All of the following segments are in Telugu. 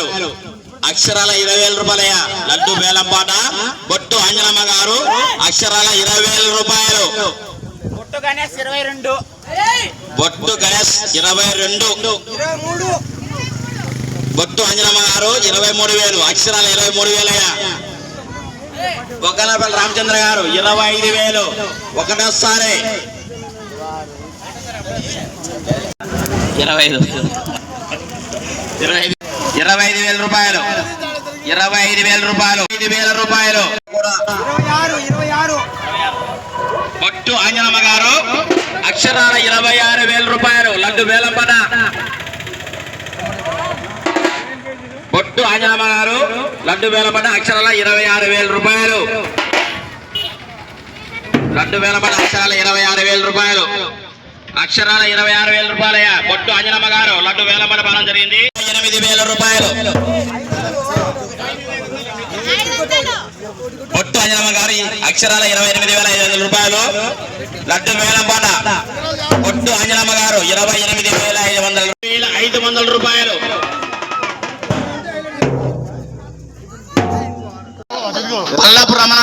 రూపాయలు అక్షరాల ఇరవై వేల రూపాయలయ్యా. లడ్డు వేలంపాట బొట్టు అంజనమ్మ గారు. అక్షరాల ఇరవై వేల రూపాయలు. పుట్టు గణేష్ ఇరవై రెండు. బొట్టు గణేష్ ఇరవై రెండు. బొట్టు అంజనమ్మ గారు ఇరవై మూడు వేలు. అక్షరాల ఇరవై మూడు వేలయ్యా. ఒకలపల్లి రామచంద్ర గారు ఇరవై ఐదు వేలు. ఒకటోసారి. ఇరవై ఐదు. ఇరవై ఐదు. ఇరవై ఐదు వేల రూపాయలు. ఇరవై ఐదు వేల రూపాయలు. ఐదు వేల రూపాయలు. బొట్టు ఆంజనమ్మ గారు అక్షరాల ఇరవై ఆరు వేల రూపాయలు. లడ్డు వేలంపట బొట్టు ఆంజనమ్మ గారు లడ్డు వేలంపట అక్షరాల ఇరవై ఆరు వేల రూపాయలు. లడ్డు వేలంపట అక్షరాల ఇరవై ఆరు వేల రూపాయలు. అక్షరాల ఇరవై ఆరు వేల రూపాయలయ్యా. బొట్టు ఆంజనమ్మ గారు లడ్డు వేలంపట పాలన జరిగింది. ఎనిమిది వేల రూపాయలు. బొట్టు అంజనమ్మ గారి అక్షరాల ఇరవై ఎనిమిది వేల ఐదు వందల రూపాయలు. లడ్డు వేలంపాట బొట్టు అంజనమ్మ గారు ఇరవై ఎనిమిది వేల ఐదు వందల వేల ఐదు వందల రూపాయలు. పల్లపు రమణ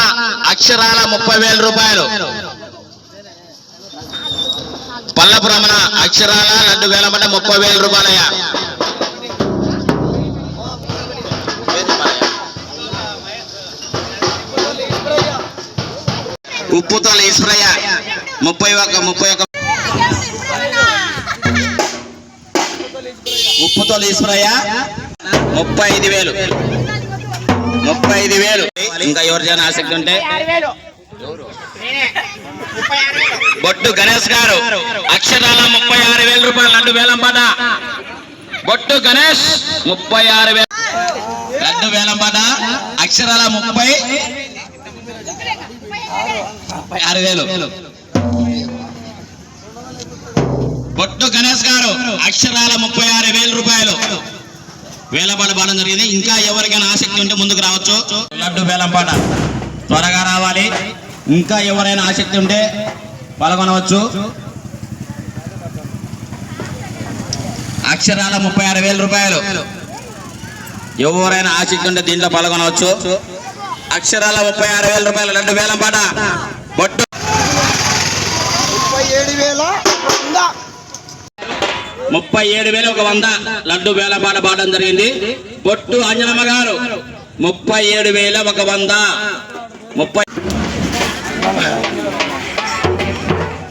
అక్షరాల ముప్పై వేల రూపాయలు. పల్లపు రమణ అక్షరాల వేల మంది ముప్పై వేల రూపాయలయ్యా. ఉప్పుతో ఈశ్వరయ్య ముప్పై ఒక ముప్పై ఒక ఉప్పుతో ఈశ్వరయ్య ముప్పై ఐదు వేలు. ముప్పై ఐదు వేలు. ఇంకా ఎవరికైనా ఆసక్తి ఉంటే ఆరు వేలు నేనే ముప్పై ఆరు వేలు బొట్టు గణేష్ గారు. అక్షరాల ముప్పై ఆరు వేల రూపాయలు లడ్డు వేలం పాట బొట్టు గణేష్ ముప్పై ఆరు వేల లడ్డు వేలం పాట అక్షరాల ముప్పై ముప్పై ఆరు వేలు. బొట్టు గణేష్ గారు అక్షరాల ముప్పై ఆరు వేల రూపాయలు. వేలంపాట పాడడం జరిగింది. ఇంకా ఎవరికైనా ఆసక్తి ఉంటే ముందుకు రావచ్చు. లడ్డు వేలంపాట త్వరగా రావాలి. ఇంకా ఎవరైనా ఆసక్తి ఉంటే పాల్గొనవచ్చు. అక్షరాల ముప్పై ఆరు వేల రూపాయలు. ఎవరైనా ఆసక్తి ఉంటే దీంట్లో పాల్గొనవచ్చు. అక్షరాల ముప్పై ఆరు వేల రూపాయలు బొట్టు. ముప్పై ఏడు వేల వంద. ముప్పై ఏడు వేలు ఒక వంద. లడ్డు వేల పాట పాడడం జరిగింది. బొట్టు అంజనమ్మ గారు. ముప్పై ఏడు వేల ఒక వంద. ముప్పై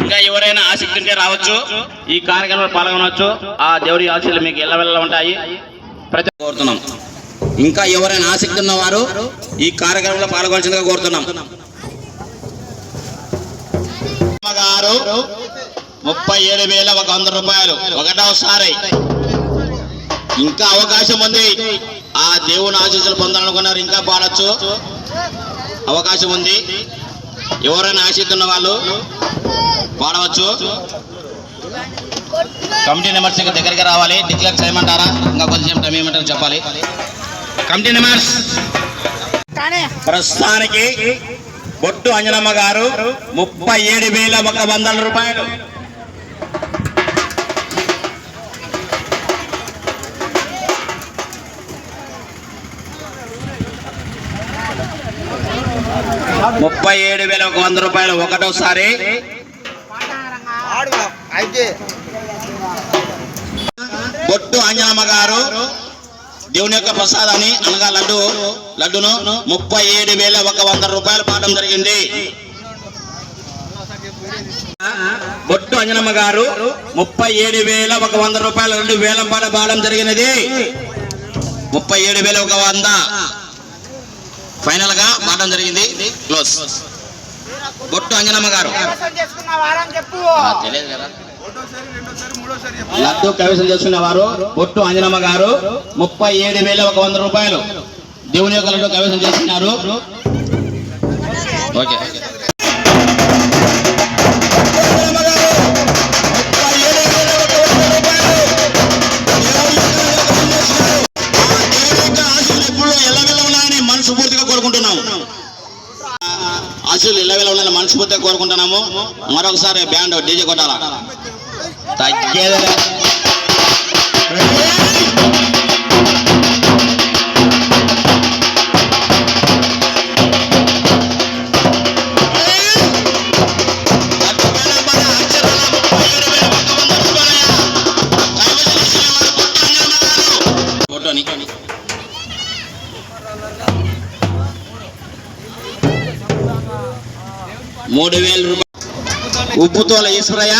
ఇంకా ఎవరైనా ఆసక్తి ఉంటే రావచ్చు ఈ కార్యక్రమంలో పాల్గొనవచ్చు. ఆ దేవుడి ఆశలు మీకు ఎల్లవెల్ల ఉంటాయి. ప్రతి కోరుతున్నాం. ఇంకా ఎవరైనా ఆసక్తి ఉన్నవారు ఈ కార్యక్రమంలో పాల్గొనాల్సిందిగా కోరుతున్నాం. గారు ముప్పై ఏడు వేల ఒక వంద రూపాయలు. ఒకటోసారి ఇంకా అవకాశం ఉంది. ఆ దేవుని ఆశీస్సులు పొందాలనుకున్నారు ఇంకా పాడచ్చు. అవకాశం ఉంది. ఎవరైనా ఆసక్తి ఉన్న వాళ్ళు పాడవచ్చు కమిటీ నెంబర్స్ ఇంకా దగ్గరికి రావాలి. డిక్లేర్ చేయమంటారా? ఇంకా కొంచెం టైం ఏమంటారు చెప్పాలి. కమిటీ నెంబర్స్ ప్రస్తుతానికి బొట్టు అంజనమ్మ గారు ముప్పై ఏడు వేల ఒక వందల రూపాయలు. ముప్పై ఏడు వేల ఒక వంద రూపాయలు ఒకటోసారి. బొట్టు అంజనమ్మ గారు దేవుని యొక్క ప్రసాదాన్ని అనగా లడ్డు లడ్డును ముప్పై ఏడు వేల ఒక వంద రూపాయలు పాడడం జరిగింది. బొట్టు అంజనమ్మ గారు ముప్పై ఏడు వేల ఒక వంద రూపాయలు రెండు వేలం పాట పాడడం జరిగినది. ముప్పై ఏడు వేల ఒక వంద. ఫైనల్గా పాడడం జరిగింది. క్లోజ్ బొట్టు అంజనమ్మ గారు. తెలియదు కదా. లడ్డు కైవసం చేసుకున్న వారు బొట్టు అంజనమ్మ గారు ముప్పై ఏడు వేల ఒక వంద రూపాయలు. దేవుని యొక్క లడ్డు కైవసం చేసుకున్నారు ఓకే. మనస్ఫూర్తిగా కోరుకుంటున్నాము. మరొకసారి బ్యాండ్ డీజే కొట్టాలా? తగ్గేదే ఉప్పుతోల ఈశ్వరయ్య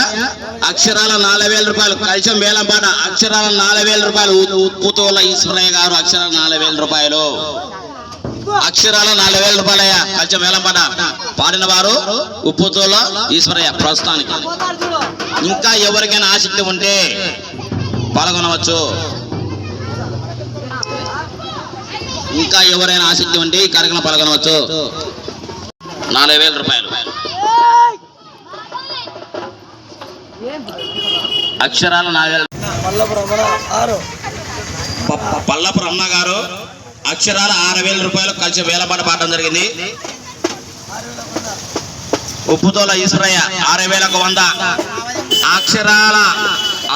అక్షరాల నాలుగు వేల రూపాయలు కలిసం వేలంపాట అక్షరాల నాలుగు వేల రూపాయలు ఉ- ఈశ్వరయ్య గారు అక్షరాల నాలుగు వేల రూపాయలు. అక్షరాల నాలుగు వేల రూపాయలయ్య కలిసం వేలంపాట పాడిన వారు ఉప్పుతోల ఈశ్వరయ్య ప్రస్తుతానికి. ఇంకా ఎవరికైనా ఆసక్తి ఉంటే పాల్గొనవచ్చు. ఇంకా ఎవరైనా ఆసక్తి ఉంటే ఈ కార్యక్రమం పాల్గొనవచ్చు. నాలుగు వేల రూపాయలు. అక్షరాల పల్లపు రమణ గారు అక్షరాల ఆరు వేల రూపాయలు కలిసి వేలపాట పాడడం జరిగింది. ఉప్పుతోల ఈశ్వరయ్య ఆరు వేల ఒక వంద. అక్షరాల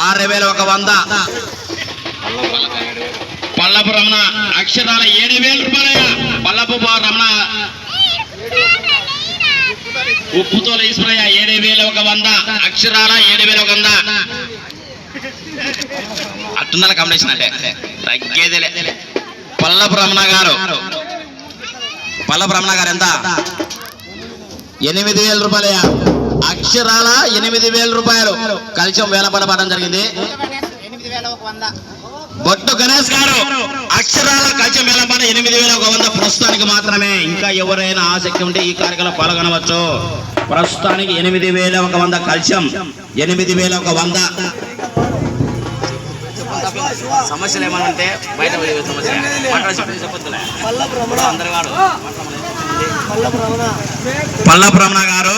ఆరు వేల ఒక వంద. పల్లపు రమణ అక్షరాల ఏడు వేల రూపాయలయ్య. పల్లపు రమణ ఉప్పుతో ఈశ్వరయ్య ఏడు వేల ఒక వంద. అక్షరాల ఏడు వేల ఒక వంద. అట్టున్నర కాంబినేషన్ అంటే తగ్గేదేలే. పల్ల బ్రహ్మణ గారు. పల్ల బ్రహ్మణ గారు ఎంత? ఎనిమిది వేల రూపాయలయ్యా. అక్షరాల ఎనిమిది వేల రూపాయలు. కలిసి వేల పడడం జరిగింది. బొట్టు గణేష్ గారు అక్షరాల కచ్చం వెళ్ళమని ఎనిమిది వేల ఒక వంద ప్రస్తుతానికి మాత్రమే. ఇంకా ఎవరైనా ఆసక్తి ఉంటే ఈ కార్యక్రమంలో పాల్గొనవచ్చు. ప్రస్తుతానికి ఎనిమిది వేల ఒక వంద కలిసం ఎనిమిది వేల ఒక వంద. సమస్యలు ఏమైనా ఉంటే బయట వెళ్ళే గారు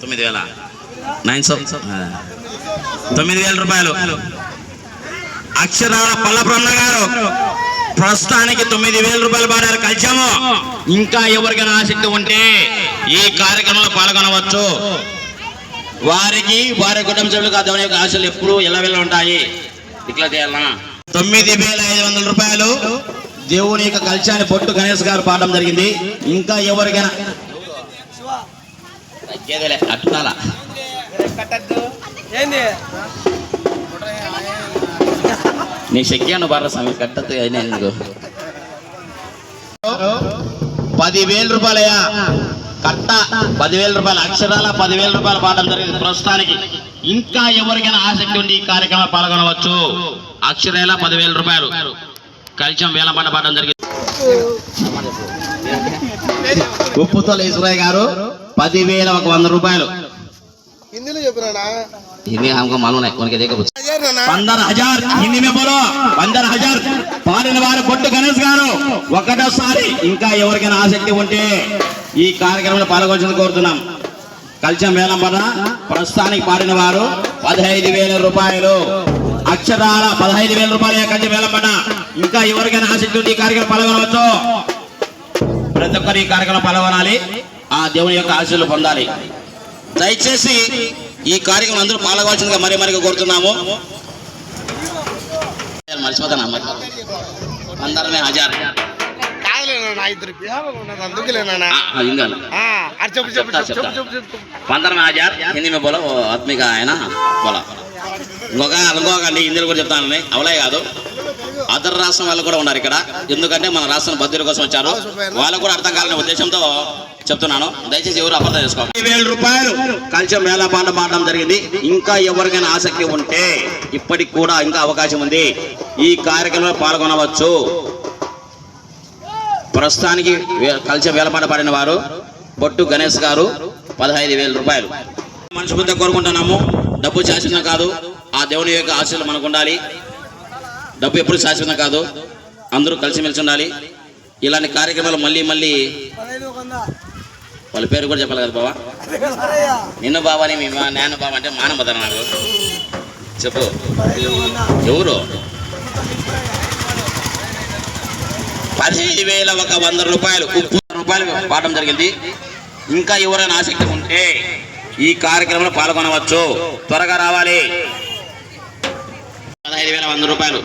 తొమ్మిది వేల. నైన్ సో తొమ్మిది వేల రూపాయలు. అక్షరాల పల్లపు రమణ గారు ప్రస్తుతానికి తొమ్మిది వేల రూపాయలు పాడారు. కలిసాము ఇంకా ఎవరికైనా ఆసక్తి ఉంటే ఈ కార్యక్రమంలో పాల్గొనవచ్చు. వారికి వారి కుటుంబ సభ్యులకు యొక్క ఆశలు ఎప్పుడు ఎల్లవెల్ల ఉంటాయి. ఇట్లా చేయాలనా? తొమ్మిది వేల ఐదు వందల రూపాయలు. దేవుని యొక్క కల్చాన్ని పొట్టు గణేష్ గారు పాడడం జరిగింది. ఇంకా ఎవరికైనా ఏంది నీ శక్యాను బార స్వామి కట్టదు అయినా ఎందుకు? పదివేల రూపాయలయ్యా. కట్ట పదివేల రూపాయలు అక్షరాల పదివేల రూపాయలు పాడడం జరిగింది ప్రస్తుతానికి. ఇంకా ఎవరికైనా ఆసక్తి ఉండి ఈ కార్యక్రమంలో పాల్గొనవచ్చు. అక్షరాల పదివేల రూపాయలు. కలిసం వేల పాట పాడడం జరిగింది. ఉప్పుతో ఈశ్వరయ్య గారు పదివేల ఒక వంద రూపాయలు. హిందీలో చెప్పినా हिंदी हमको मालूम है उनके देखो పందర్ హజార్ హిందీ మే బోలో పందర్ హజార్ పాడిన వారు పొట్టు గణేష్ గారు ఒకటోసారి ఇంకా ఎవరికైనా ఆసక్తి ఉంటే ఈ కార్యక్రమంలో పాల్గొనాలని కోరుతున్నాం కలిసం వేలం పద ప్రస్తుతానికి పాడిన వారు పదహైదు వేల రూపాయలు అక్షరాల పదహైదు వేల రూపాయలు కలిసి వేలం పడ ఇంకా ఎవరికైనా ఆసక్తి ఉంటే ఈ కార్యక్రమం పాల్గొనవచ్చు ప్రతి ఒక్కరు ఈ కార్యక్రమం పాల్గొనాలి ఆ దేవుని యొక్క ఆశీస్సులు పొందాలి దయచేసి ఈ కార్యక్రమం అందరూ పాల్గొవాల్సిందిగా మరీ మరీ కోరుతున్నాము. మర్చిపోతాను అమ్మ. అందరమే హజార్. కాదులేనా నా ఇద్దరు బిహార్లో ఉన్నది అందుకులేనా ఆ, ఇంగాలు అది చెప్పు చెప్పు చెప్తా, చెప్పు చెప్తా. చెప్పు చెప్పు. చెప్పు పందరమే హజార్. హిందీ మే బోలో ఓ ఆత్మిక ఆయన బోలా. ఇంకొక ఇంకొకండి హిందీలో కూడా చెప్తానండి అవలే కాదు. అదర్ రాష్ట్రం వాళ్ళు కూడా ఉన్నారు ఇక్కడ. ఎందుకంటే మన రాష్ట్రం బద్దీల కోసం వచ్చారు. వాళ్ళకు కూడా అర్థం కావాలనే ఉద్దేశంతో చెప్తున్నాను. దయచేసి ఎవరు అర్థం చేసుకోండి వేల రూపాయలు. కలిసి మేళపాట పాడడం జరిగింది. ఇంకా ఎవరికైనా ఆసక్తి ఉంటే ఇప్పటికి కూడా ఇంకా అవకాశం ఉంది. ఈ కార్యక్రమంలో పాల్గొనవచ్చు. ప్రస్తుతానికి కలిసి వేలపాట పాడిన వారు బొట్టు గణేష్ గారు పదహైదు వేల రూపాయలు. మనస్ఫూర్తిగా కోరుకుంటున్నాము. డబ్బు శాశ్వతం కాదు. ఆ దేవుని యొక్క ఆశలు మనకు ఉండాలి. డబ్బు ఎప్పుడు శాశ్వతం కాదు. అందరూ కలిసిమెలిసి ఉండాలి. ఇలాంటి కార్యక్రమాలు మళ్ళీ మళ్ళీ వాళ్ళ పేరు కూడా చెప్పాలి కదా బావా? నిన్ను బాబాని మీ నాన్న బాబా అంటే మానబదన నాకు. చెప్పు. ఎవరు? పదిహేను వేల ఒక వంద రూపాయలు. రూపాయలు పాఠం జరిగింది. ఇంకా ఎవరైనా ఆసక్తి ఉంటే ఈ కార్యక్రమంలో పాల్గొనవచ్చు. త్వరగా రావాలి. పదహైదు వేల వంద రూపాయలు.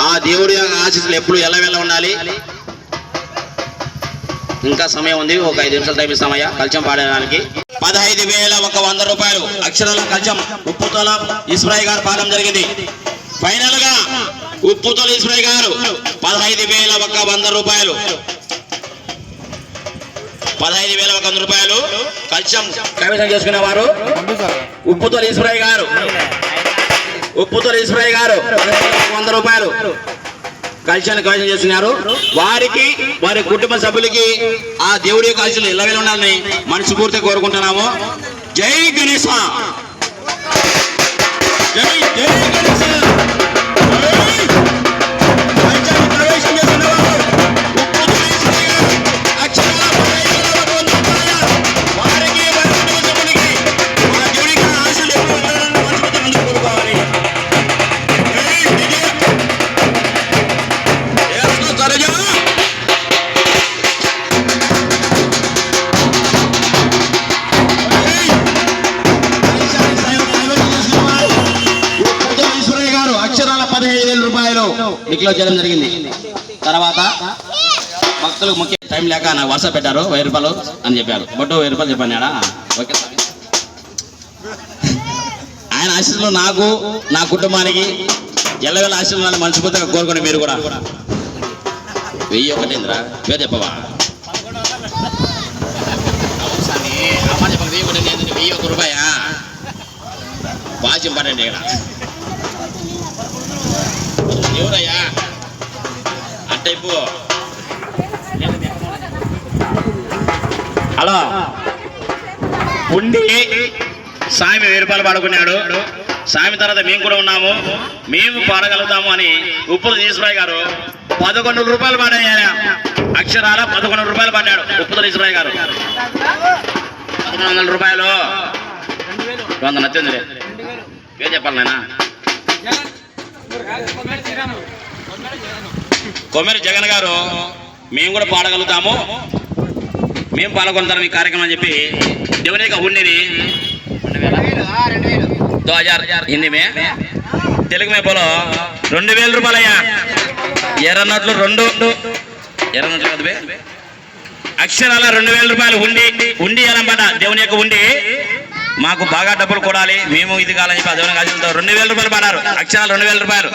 ఆ దేవుడి ఆశిస్తులు ఆశీస్సులు ఎప్పుడు వెళ్ళ ఉండాలి. ఇంకా సమయం ఉంది. ఒక ఐదు నిమిషాలు టైం ఇస్తామయ్యా. కలిచం పాడడానికి. పదహైదు వేల ఒక వంద రూపాయలు. అక్షరాల కలిచం. ఉప్పుతోల ఇస్రాయి గారు పాడడం జరిగింది. ఫైనల్గా ఉప్పు తొలీశ్వరయ్య గారు పదహైదు వేల ఒక వంద రూపాయలు. పదహైదు వేల ఒక వంద రూపాయలు. కల్చం కమిషన్ చేసుకునే వారు. ఉప్పు గారు. ఉప్పు తొలీశ్వరయ్య గారు వంద రూపాయలు. కలిశాన్ని కవచం చేస్తున్నారు. వారికి వారి కుటుంబ సభ్యులకి ఆ దేవుడి కాల్చులు ఇళ్ళవేలు ఉండాలని మనస్ఫూర్తిగా కోరుకుంటున్నాము. జై గణేశ జై జై గణేశ డిక్లేర్ చేయడం జరిగింది. తర్వాత భక్తులకు ముఖ్య టైం లేక నాకు వాట్సాప్ పెట్టారు వెయ్యి రూపాయలు అని చెప్పారు. బొట్టు వెయ్యి రూపాయలు చెప్పాను ఓకే. ఆయన ఆశీస్సులు నాకు నా కుటుంబానికి ఎల్లవేళ ఆశీస్సులు మనస్ఫూర్తిగా కోరుకోండి మీరు కూడా. వెయ్యి ఒకటేంద్రా పేరు చెప్పవా? వెయ్యి వెయ్యి ఒక రూపాయా? బాగా ఇంపార్టెంట్ ఇక్కడ. ఎవరయ్యా హలో ఉండి సామి వెయ్యి రూపాయలు పాడుకున్నాడు. సామి తర్వాత మేము కూడా ఉన్నాము. మేము పాడగలుగుతాము అని ఉప్పుల ఈశ్వరయ్య గారు పదకొండు రూపాయలు పాడాయి అక్షరాల పదకొండు రూపాయలు పడ్డాడు ఉప్పుల ఈశ్వరయ్య గారు. పదకొండు వందల రూపాయలు. వంద నచ్చింది ఏం చెప్పాలి నాయన? కొమ్మరి జగన్ గారు మేము కూడా పాడగలుగుతాము. మేము పాల్గొంటాం ఈ కార్యక్రమం అని చెప్పి దేవుని యొక్క ఉండిని దో హజార్ హిందీ మే తెలుగు మే రెండు వేల రూపాయలయ్యా. ఎర్ర నోట్లు రెండు. ఎర్ర నోట్లు కదా అక్షరాల రెండు వేల రూపాయలు ఉండి ఉండి అనమాట దేవుని యొక్క ఉండి మాకు బాగా డబ్బులు కొడాలి. మేము ఇది కాలని చెప్పి ఆ రెండు వేల రూపాయలు పడారు అక్షరాలు రెండు వేల రూపాయలు.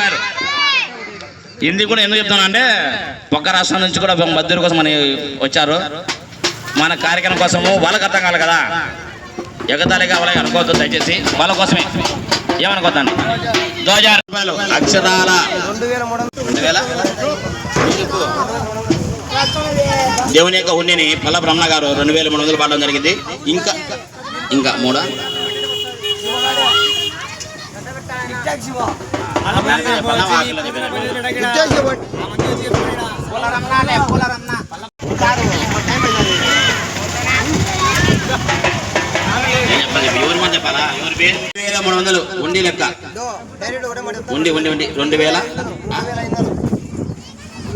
ఇది కూడా ఎందుకు చెప్తాను అంటే పక్క రాష్ట్రం నుంచి కూడా మద్దతు కోసం అని వచ్చారు. మన కార్యక్రమం కోసము వాళ్ళకి అర్థం కావాలి కదా. ఎగతాళిగా వాళ్ళకి అనుకోవద్దు దయచేసి. వాళ్ళ కోసమే. ఏమనుకోద్దండి? దో రూపాయలు అక్షరాల. రెండు వేల? దేవుని యొక్క ఉన్నిని పల్ల బ్రహ్మ గారు రెండు వేల మూడు వందలు పాడడం జరిగింది. ఇంకా ఇంకా మూడా? ఎవరి మంది చెప్పాలా? ఎవరి పేరు? వేల మూడు వందలు. ఉండి లెక్క. ఉండి ఉండి ఉండి. రెండు వేల?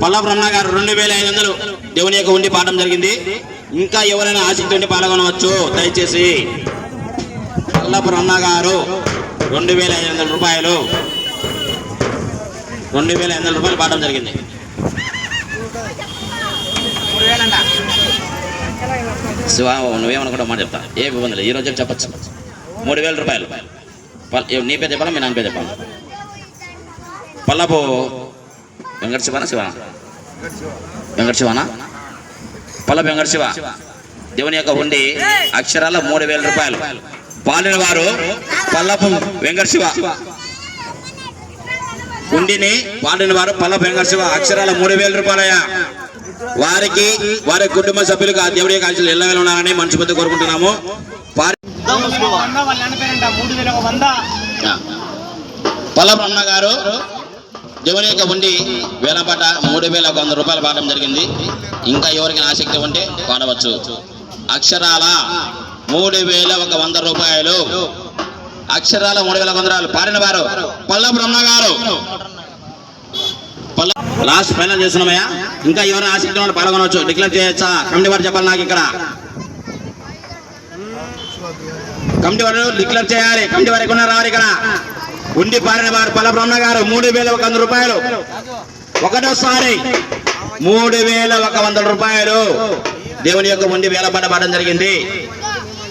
పల్లా బ్రహ్మ గారు రెండు వేల ఐదు వందలు. దేవుని యొక్క ఉండి పాఠం జరిగింది. ఇంకా ఎవరైనా ఆసక్తి ఉంటే పాల్గొనవచ్చు. దయచేసి పల్లపు బ్రహ్మ గారు రెండు వేల ఐదు వందల రూపాయలు రెండు వేల ఐదు వందల రూపాయలు పాడడం జరిగింది. శివ నువ్వేమనుకుంటావు మాట చెప్తా. ఏ ఇబ్బంది లేదు. ఈ రోజు చెప్పచ్చు. మూడు వేల రూపాయలు. నీ పేరు చెప్పాలా? మీ నాన్న పేరు చెప్పాలి? పల్లపు వెంకట శివానా శివానా? వెంకట శివానా? పల్లపు వెంకట శివ. దేవుని యొక్క ఉండి అక్షరాల మూడు వేల రూపాయలు. పాలిన వారు పల్లపు వెంకట శివ. ఉండిని పాడిన వారు పల్లపు వెంకట శివ. అక్షరాల మూడు వేల రూపాయలయ్యా. వారికి వారి కుటుంబ సభ్యులకు ఆ దేవుడి యొక్క ఆశలు ఎల్లవేళ ఉండాలని మనసుపతి కోరుకుంటున్నాము. పారి- వంద. వాళ్ళ అన్న గారు దేవుని యొక్క ఉండి వేలపాట మూడు వేల ఒక వంద రూపాయలు పాడడం జరిగింది. ఇంకా ఎవరికైనా ఆసక్తి ఉంటే పాడవచ్చు. అక్షరాల మూడు వేల ఒక వంద రూపాయలు. అక్షరాల మూడు వేల వంద రూపాయలు పాడిన వారు పల్ల బ్రహ్మ గారు. లాస్ట్ ఫైనల్ చేస్తున్నామయ్యా. ఇంకా ఎవరైనా ఆసక్తి ఉంటే పాల్గొనవచ్చు డిక్లేర్ చేయొచ్చా? కమిటీ వారు చెప్పాలి నాకు ఇక్కడ. కమిటీ వారు డిక్లేర్ చేయాలి. కమిటీ వారు ఎక్కడ రావాలి ఇక్కడ? ఉండి పారిన వారు పల్ల బ్రహ్మ గారు మూడు వేల ఒక వంద రూపాయలు. ఒకటోసారి మూడు వేల ఒక వంద రూపాయలు. దేవుని యొక్క ఉండి వేలపడ పడడం జరిగింది.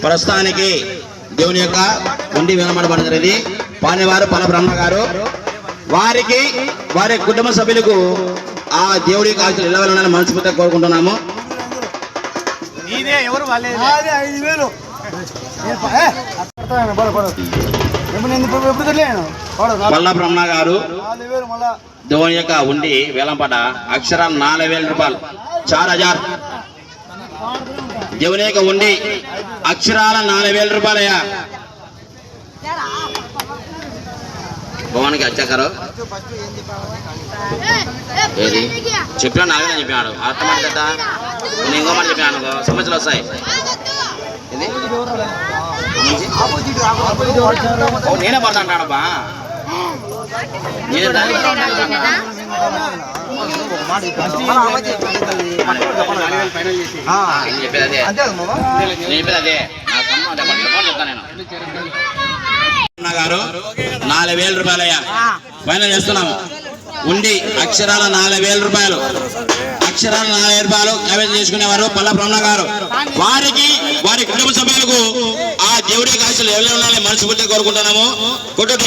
ప్రస్తుతానికి దేవుని యొక్క ఉండి వేలపడ పడడం జరిగింది. పాడినవారు పల్ల బ్రహ్మ గారు వారికి వారి కుటుంబ సభ్యులకు ఆ దేవుడి కాల్చులు ఇళ్ళవలని మనస్ఫూర్తిగా కోరుకుంటున్నాము. వల్ల బ్రహ్మ గారు దేవుని యొక్క ఉండి వేలంపాట అక్షరం నాలుగు వేల రూపాయలు. చార్ హజార్. దేవుని యొక్క ఉండి అక్షరాల నాలుగు వేల రూపాయలయ్యా. భవన్కి వచ్చాకారు ఏది? చెప్పినా నాగనే చెప్పినాడు. అర్థమాట కదా నేను ఇంకో మాట చెప్పినాను సమస్యలు వస్తాయి. ఇది నేనే పడతా అంటాడబ్బా నేనే దాన్ని నేను చెప్పేది అదే. అంతే కదా మామ? నేను చెప్పేది అదే. నా సొమ్ము అంటే పట్ల ఫోన్ చెప్తాను నేను. అన్న గారు నాలుగు వేల రూపాయలయ్యా. ఫైనల్ చేస్తున్నాము. ఉండి అక్షరాల నాలుగు వేల రూపాయలు. అక్షరాలు నాలుగు రూపాయలు కైవసం చేసుకునేవారు పల్ల బ్రహ్మ గారు. వారికి వారి కుటుంబ సభ్యులకు ఆ దేవుడి కాశలు ఎవరు ఉండాలని మనస్ఫూర్తిగా కోరుకుంటున్నాము. కొట్టు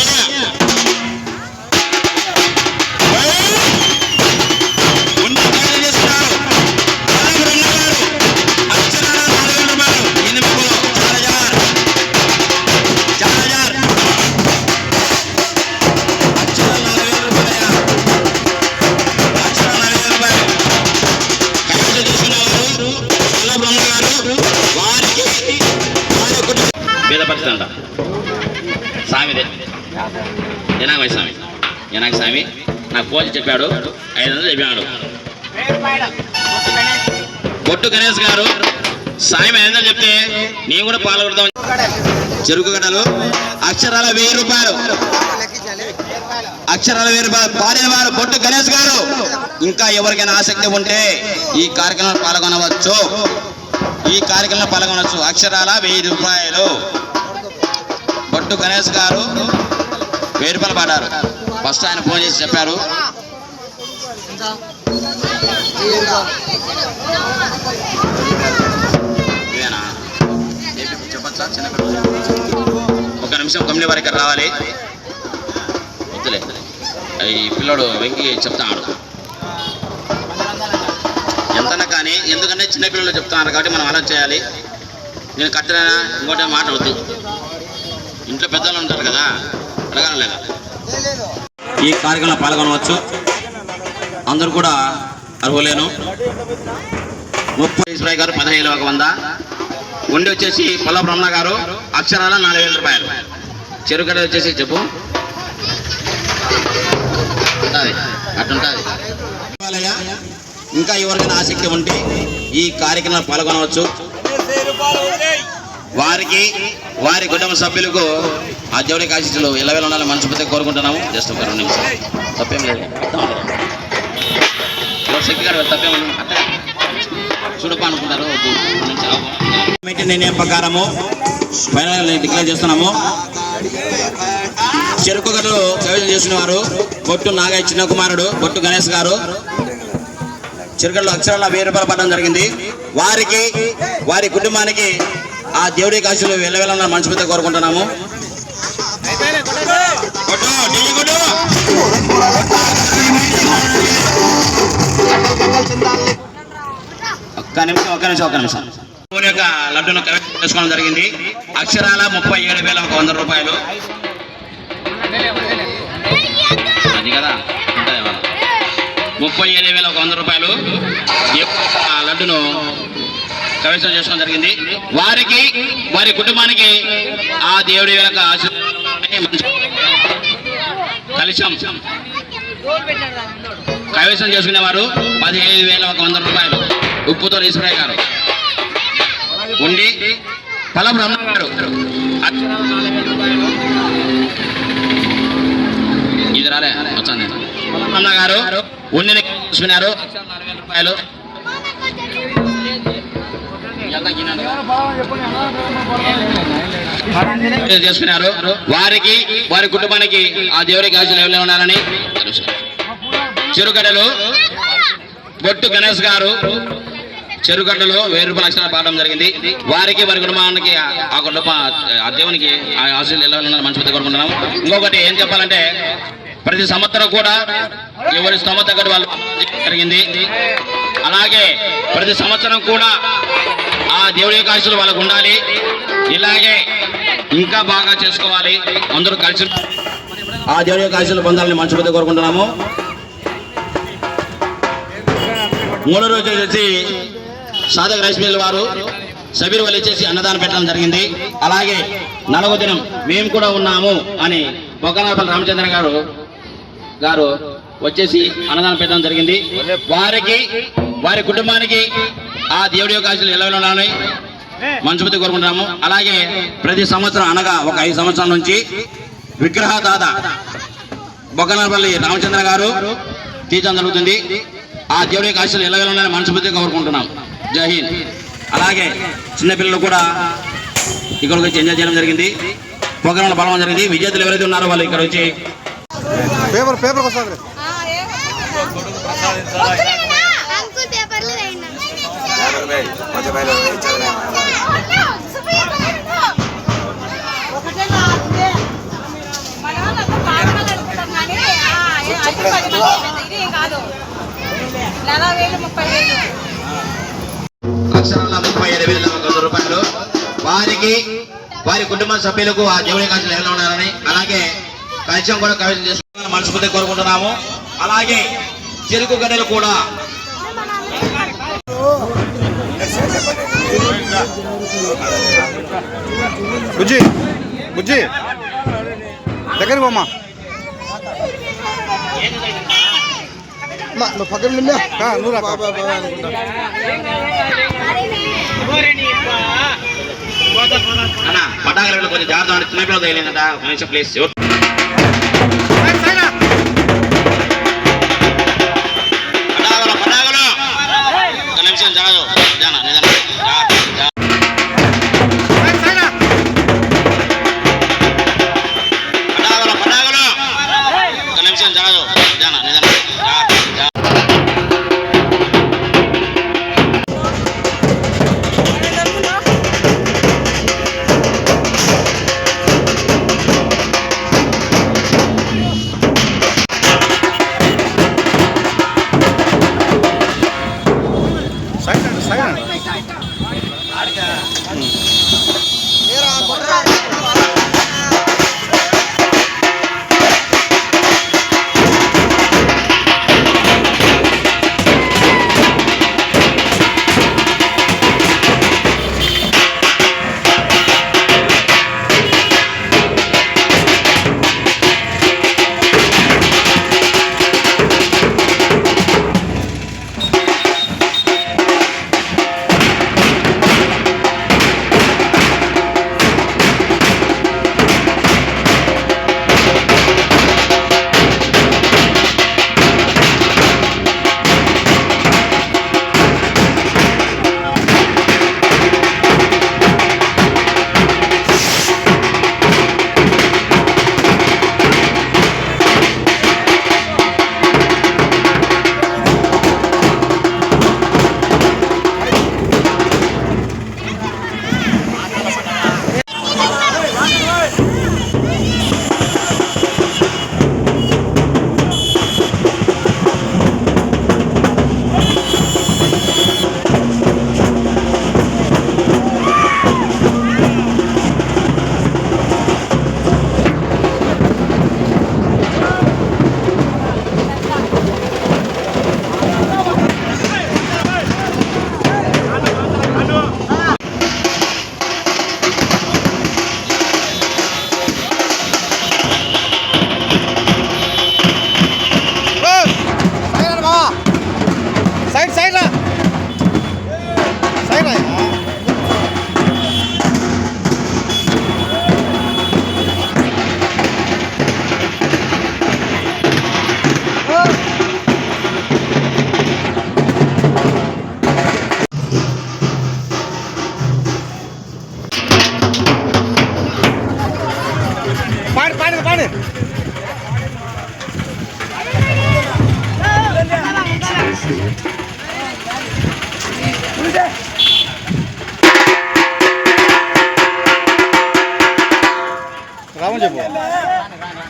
స్వామి నాకు ఫోన్ చెప్పాడు ఐదు వందలు చెప్పాడు బొట్టు గణేష్ గారు సాయం ఐదు వందలు చెప్తే నేను కూడా పాల్గొడతాం చెరుకు గడలు అక్షరాల వెయ్యి రూపాయలు. అక్షరాల వెయ్యి రూపాయలు. పాడిన వారు బొట్టు గణేష్ గారు. ఇంకా ఎవరికైనా ఆసక్తి ఉంటే ఈ కార్యక్రమంలో పాల్గొనవచ్చు. ఈ కార్యక్రమంలో పాల్గొనవచ్చు. అక్షరాల వెయ్యి రూపాయలు. బొట్టు గణేష్ గారు వెయ్యి రూపాయలు పాడారు. ఫస్ట్ ఆయన ఫోన్ చేసి చెప్పారు. చెప్పచ్చా? చిన్న ఒక నిమిషం కమిటీ వారికి రావాలి. వద్దులే. ఈ పిల్లోడు వెంకి చెప్తాడు ఎంతన్నా కానీ ఎందుకంటే చిన్నపిల్లలు చెప్తున్నారు కాబట్టి మనం అలా చేయాలి. నేను కట్టినా ఇంకోటి మాట వద్దు ఇంట్లో పెద్దలు ఉంటారు కదా. అడగాలి లేదా? ఈ కార్యక్రమంలో పాల్గొనవచ్చు. అందరూ కూడా అర్హులేను. ముప్పై ఈశ్వరయ్య గారు పదిహేను ఒక వంద. ఉండి వచ్చేసి పొల్ల బ్రహ్మణ గారు అక్షరాల నాలుగు వేల రూపాయలు. చెరుకడ వచ్చేసి చెప్పు. ఉంటుంది. అట్టుంటుంది. ఇంకా ఎవరికైనా ఆసక్తి ఉంటే ఈ కార్యక్రమంలో పాల్గొనవచ్చు. వారికి వారి కుటుంబ సభ్యులకు ఆ దేవుడి ఆశీస్సులు ఇళ్ళవేళ ఉండాలని మనస్ఫూర్తిగా కోరుకుంటున్నాము. జస్ట్ ఒక రెండు నిమిషాలు. తప్పేం లేదు. శక్తి గారు తప్పేం చూడపా అనుకుంటారు. నిర్ణయం ప్రకారము ఫైనల్ డిక్లేర్ చేస్తున్నాము. చెరుకు గడ్డలు కవిత చేసిన వారు బొట్టు నాగయ్య చిన్న కుమారుడు బొట్టు గణేష్ గారు. చిరుకల్లో అక్షరాల వెయ్యి రూపాయలు పడడం జరిగింది. వారికి వారి కుటుంబానికి ఆ దేవుడి కాశీలు వెళ్ళవెళ్ళ మనస్ఫూర్తిగా కోరుకుంటున్నాము. ఒక్క నిమిషం ఒక్క నిమిషం ఒక్క నిమిషం. ఊరి యొక్క లడ్డును కలెక్ట్ చేసుకోవడం జరిగింది. అక్షరాల ముప్పై ఏడు వేల ఒక వంద రూపాయలు. అది కదా? ముప్పై ఏడు వేల ఒక వంద రూపాయలు. ఆ లడ్డును కవిత్వం చేసుకోవడం జరిగింది. వారికి వారి కుటుంబానికి ఆ దేవుడి యొక్క ఆశీర్వాదాన్ని మంచి- కలిశాం. కైవసం చేసుకునేవారు పదిహేను వేల ఒక వంద రూపాయలు. ఉప్పుతో ఈశ్వరయ్య గారు. ఉండి పల బ్రహ్మ గారు. ఇది రాలే వచ్చాను బ్రహ్మ ఉండిని చూసుకున్నారు రూపాయలు. చేసుకున్నారు. వారికి వారి కుటుంబానికి ఆ దేవుడికి ఆశలు ఎవరు ఉన్నారని తెలుసు బొట్టు గణేష్ గారు చెరుగడ్డలు వెయ్యి రూపాయల అక్షరాలు పాడడం జరిగింది. వారికి వారి కుటుంబానికి ఆ- కుటుంబ ఆ దేవునికి ఆ ఆశలు ఎలా ఉండాలని మనస్ఫూర్తి కోరుకుంటున్నాము ఇంకొకటి ఏం చెప్పాలంటే ప్రతి సంవత్సరం కూడా ఎవరి స్తోమత తగ్గట్టు వాళ్ళు జరిగింది. అలాగే ప్రతి సంవత్సరం కూడా ఆ దేవుడి యొక్క ఆశలు వాళ్ళకు ఉండాలి. ఇలాగే ఇంకా బాగా చేసుకోవాలి. అందరూ కలిసి ఆ దేవుడి యొక్క ఆశలు పొందాలని మనసుపతి కోరుకుంటున్నాము. మూడో రోజు వచ్చేసి సాధక రైస్ మిల్ వారు సబీర్ వాళ్ళు ఇచ్చేసి అన్నదానం పెట్టడం జరిగింది. అలాగే నలగో దినం మేము కూడా ఉన్నాము అని బొగ్గనాపల్లి రామచంద్ర గారు గారు వచ్చేసి అన్నదానం పెట్టడం జరిగింది. వారికి వారి కుటుంబానికి ఆ దేవుడి యొక్క ఆశలు ఎలా ఉండాలని మనసుపతి కోరుకుంటున్నాము. అలాగే ప్రతి సంవత్సరం అనగా ఒక ఐదు సంవత్సరాల నుంచి విగ్రహ దాత బొక్కనపల్లి రామచంద్ర గారు తీర్చడం జరుగుతుంది. ఆ దేవుడి యొక్క ఆశలు ఎలా ఉండాలని మనసుపతి కోరుకుంటున్నాం. జై హింద్. అలాగే చిన్నపిల్లలు కూడా ఇక్కడికి వచ్చి ఎంజాయ్ చేయడం జరిగింది. ప్రోగ్రాంలో పాల్గొనడం జరిగింది. విద్యార్థులు ఎవరైతే ఉన్నారో వాళ్ళు ఇక్కడ వచ్చి పేపర్ పేపర్ వస్తుంది అంకుల్ పేపర్లు వేయండి ఒకటే నాదే మన వాళ్ళంతా పాఠాలు అనుకుంటాం కానీ ఆ, ఏ అన్ని పది మంది అయిపోయింది. ఇది కాదు నలభై వేలు ముప్పై వేలు ఐదు వేల వంద రూపాయలు. వారికి వారి కుటుంబ సభ్యులకు ఆ దేవుడి కాశలు ఎలా ఉండాలని అలాగే కలశం కూడా కవిత చేసుకోవాలని మనస్ఫూర్తి కోరుకుంటున్నాము. అలాగే చెరుకు గడ్డలు కూడా బుజ్జి బుజ్జి. దగ్గర పోమ్మా. నువ్వు పక్కన నువ్వు రా కొంచెం జాగ్రత్త చిన్నపిల్లలు తగిలిందట. మనిషి ప్లేస్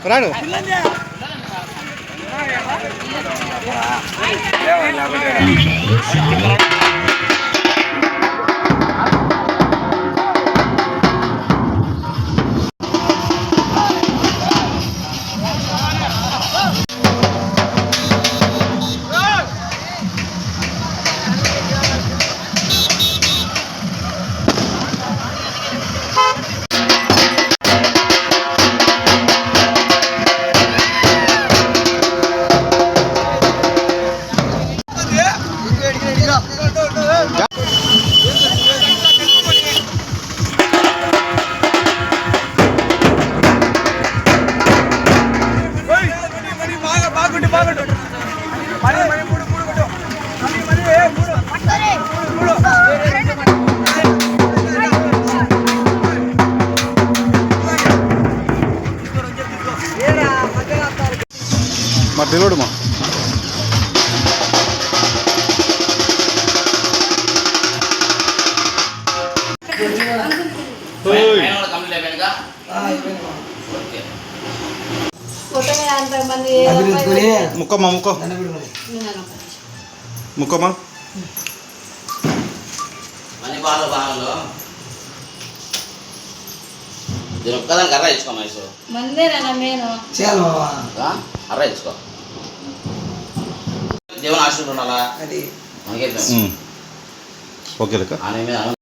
రాడు రాడు మంది ముక్కమ్మా ముక్కో. ముక్కమ్మా. మనీ బాగా బాగా దీని ఒక్కదానికి అర్ర ఇచ్చుకో మైసూరు. మందేనా నేను? అర్ర ఇచ్చుకో. దేవుని ఆశీర్వాదం ఉండాలా మనకేం ఓకే